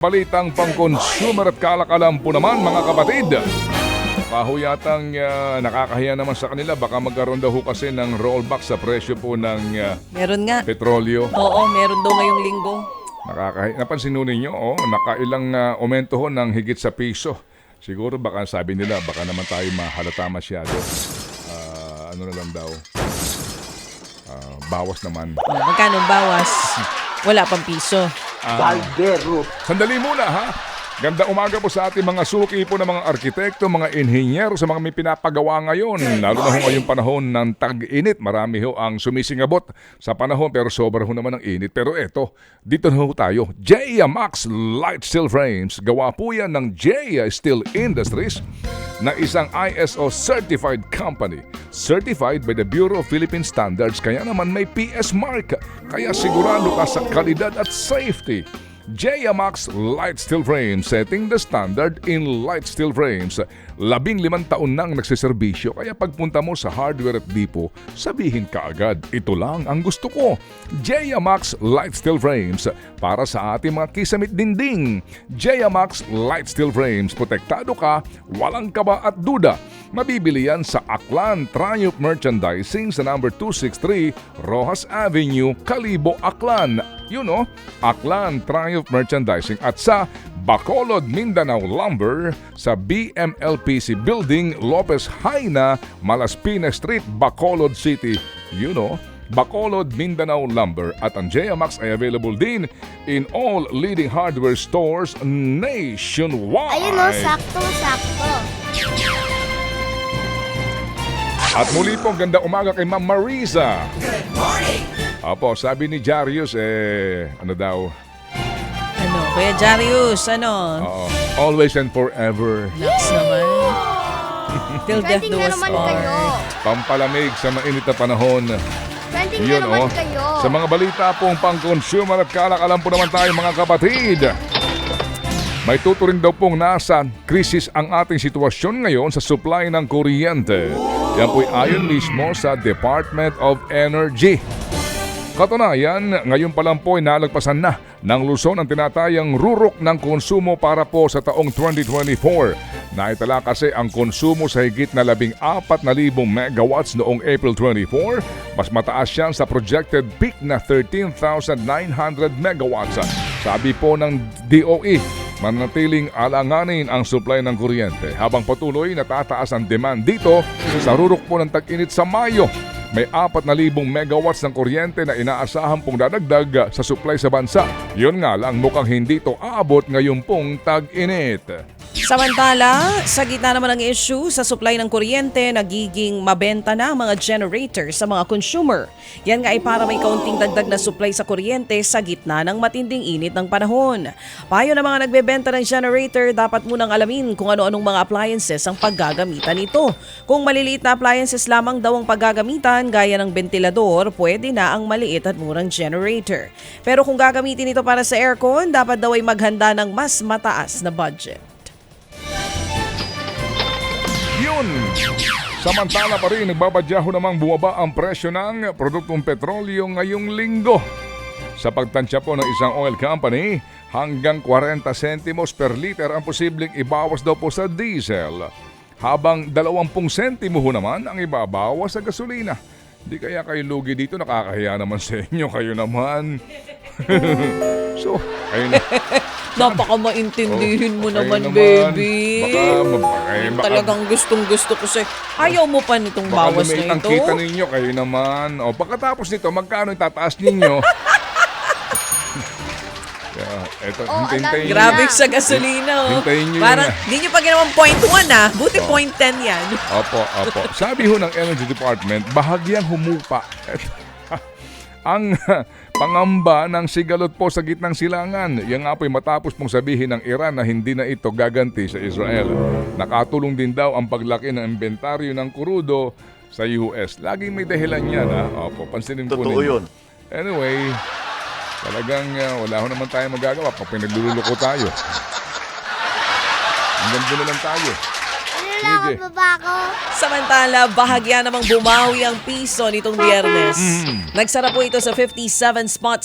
Balitang pang-consumer at kalakalam po naman mga kapatid. Kahuyatang uh, nakakahiya naman sa kanila. Baka magkaroon daw ho kasi ng rollback sa presyo po ng uh, Meron nga. petrolyo. Oo, meron daw ngayong linggo. Nakakahiya. Napansin ho ninyo, oh, nakailang uh, aumento ho ng higit sa piso. Siguro baka sabi nila, baka naman tayo mahalata masyado. Ah, ano na lang daw. Ah, bawas naman. Oh, magkano bawas? Wala pang piso. Sandali muna ha. Ganda umaga po sa ating mga suki po ng mga arkitekto, mga inhinyero sa mga may pinapagawa ngayon. Lalo na ho ngayong panahon ng tag-init. Marami ho ang sumisingabot sa panahon pero sobra ho naman ang init. Pero eto, dito na ho tayo. Jaya Max Light Steel Frames. Gawa po yan ng Jaya Steel Industries na isang ISO certified company. Certified by the Bureau of Philippine Standards kaya naman may PS mark. Kaya sigurado ka sa kalidad at safety. JMax Light Steel Frames setting the standard in light steel frames. Labing limang taon nang nagsiservisyo kaya pagpunta mo sa hardware at depot, sabihin ka agad, ito lang ang gusto ko. JMax Light Steel Frames para sa ating mga kisamit dinding. JMax Light Steel Frames, protektado ka, walang kaba at duda. Mabibili yan sa Aklan Triumph Merchandising sa number 263 Rojas Avenue, Kalibo, Aklan. You know, Aklan Triumph Merchandising at sa Bacolod Mindanao Lumber sa BMLPC Building Lopez Haina, Malaspina Street, Bacolod City. You know, Bacolod Mindanao Lumber at ang JMax ay available din in all leading hardware stores nationwide. Ayun o, sakto-sakto. At muli po, ganda umaga kay Ma'am Marisa. Good morning! Apo, sabi ni Jarius, eh, ano daw, Ano, Kuya Jarius, ano? oo, always and forever, Naks naman. Till death Trending do na us naman part. kayo. pampalamig sa mainit na panahon. Trending na Yun, naman oh. kayo. Sa mga balita pong pang-consumer at kalakalam po naman tayo mga kapatid. May tuturing daw pong nasa krisis ang ating sitwasyon ngayon sa supply ng kuryente. Yan po'y ayon mismo sa Department of Energy. Katunayan, ngayon pa lang po ay nalagpasan na ng Luzon ang tinatayang rurok ng konsumo para po sa taong 2024. Naitala kasi ang konsumo sa higit na 14,000 megawatts noong April 24. Mas mataas yan sa projected peak na 13,900 megawatts. Sabi po ng DOE, manatiling alanganin ang supply ng kuryente habang patuloy natataas ang demand dito sa rurok po ng tag-init sa Mayo. May 4,000 megawatts ng kuryente na inaasahan pong dadagdag sa supply sa bansa. Yun nga lang mukhang hindi ito aabot ngayon pong tag-init. Samantala, sa gitna naman ng issue sa supply ng kuryente, nagiging mabenta na ang mga generator sa mga consumer. Yan nga ay para may kaunting dagdag na supply sa kuryente sa gitna ng matinding init ng panahon. Payo ng mga nagbebenta ng generator, dapat munang alamin kung ano-anong mga appliances ang paggagamitan nito. Kung maliliit na appliances lamang daw ang paggagamitan, gaya ng ventilador, pwede na ang maliit at murang generator. Pero kung gagamitin ito para sa aircon, dapat daw ay maghanda ng mas mataas na budget. Yun! Samantala pa rin, nagbabadyaho namang bumaba ang presyo ng produktong petrolyo ngayong linggo. Sa pagtansya po ng isang oil company, hanggang 40 sentimos per liter ang posibleng ibawas daw po sa diesel. Habang 20 sentimo ho naman ang ibabawas sa gasolina. Di kaya kayo lugi dito, nakakahiya naman sa inyo, kayo naman. so, kayo na. Napaka maintindihin mo Oh, kayo naman, naman. baby. Baka, baka, Yung baka, talagang gustong gusto ko sa... Ayaw mo pa nitong Baka bawas lumit na ang ito. kita ninyo, kayo naman. O, pagkatapos nito, magkano itataas ninyo? yeah, eto, Oh, hintayin alam Grabe sa gasolina, oh. Hintayin nyo yun Parang, di nyo pa ginawang point 1, ah. Buti Oh. point 10 yan. Opo, opo. Sabi ho ng Energy Department, bahagyang humupa. ang pangamba ng sigalot po sa gitnang silangan. Yan nga po'y matapos pong sabihin ng Iran na hindi na ito gaganti sa Israel. Nakatulong din daw ang paglaki ng inventaryo ng kurudo sa US. Laging may dahilan yan, ha? Opo, pansinin po Totoo ninyo. yun. Anyway, talagang uh, wala ho naman tayo magagawa pag pinagluluko tayo. Hanggang doon na lang tayo. Wala ka Sige. pa ba ako? Samantala, bahagya namang bumawi ang piso nitong biyernes. Nagsara po ito sa 57.71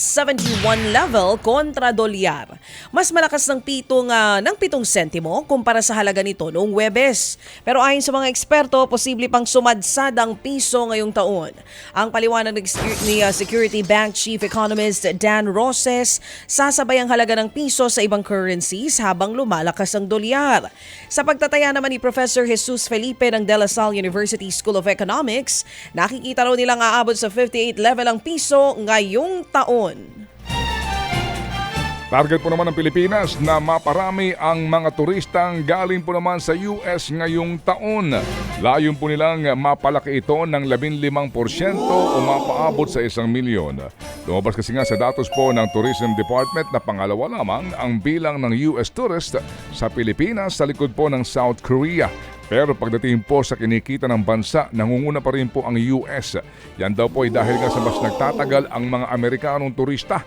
level kontra dolyar. Mas malakas ng pitong, ah, ng pitong sentimo kumpara sa halaga nito noong Webes. Pero ayon sa mga eksperto, posible pang sumadsad ang piso ngayong taon. Ang paliwanag ng secu- ni ah, Security Bank Chief Economist Dan Roses, sasabay ang halaga ng piso sa ibang currencies habang lumalakas ang dolyar. Sa pagtataya naman ni Professor Jesus Felipe ng De La Salle University School of Economics, nakikita raw nilang aabot sa 58 level ang piso ngayong taon. Target po naman ng Pilipinas na maparami ang mga turistang galing po naman sa US ngayong taon. Layon po nilang mapalaki ito ng 15% o mapaabot sa isang milyon. Lumabas kasi nga sa datos po ng Tourism Department na pangalawa lamang ang bilang ng US tourist sa Pilipinas sa likod po ng South Korea. Pero pagdating po sa kinikita ng bansa, nangunguna pa rin po ang US. Yan daw po ay dahil nga sa mas nagtatagal ang mga Amerikanong turista.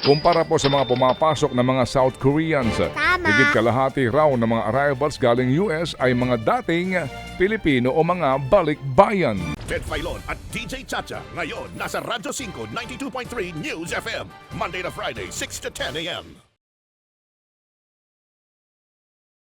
Kumpara po sa mga pumapasok na mga South Koreans, Tama. higit kalahati raw ng mga arrivals galing US ay mga dating Pilipino o mga balikbayan. Ted Filon at DJ Chacha. Ngayon, nasa Radyo 5, 92.3 News FM. Monday to Friday, 6 to 10 a.m.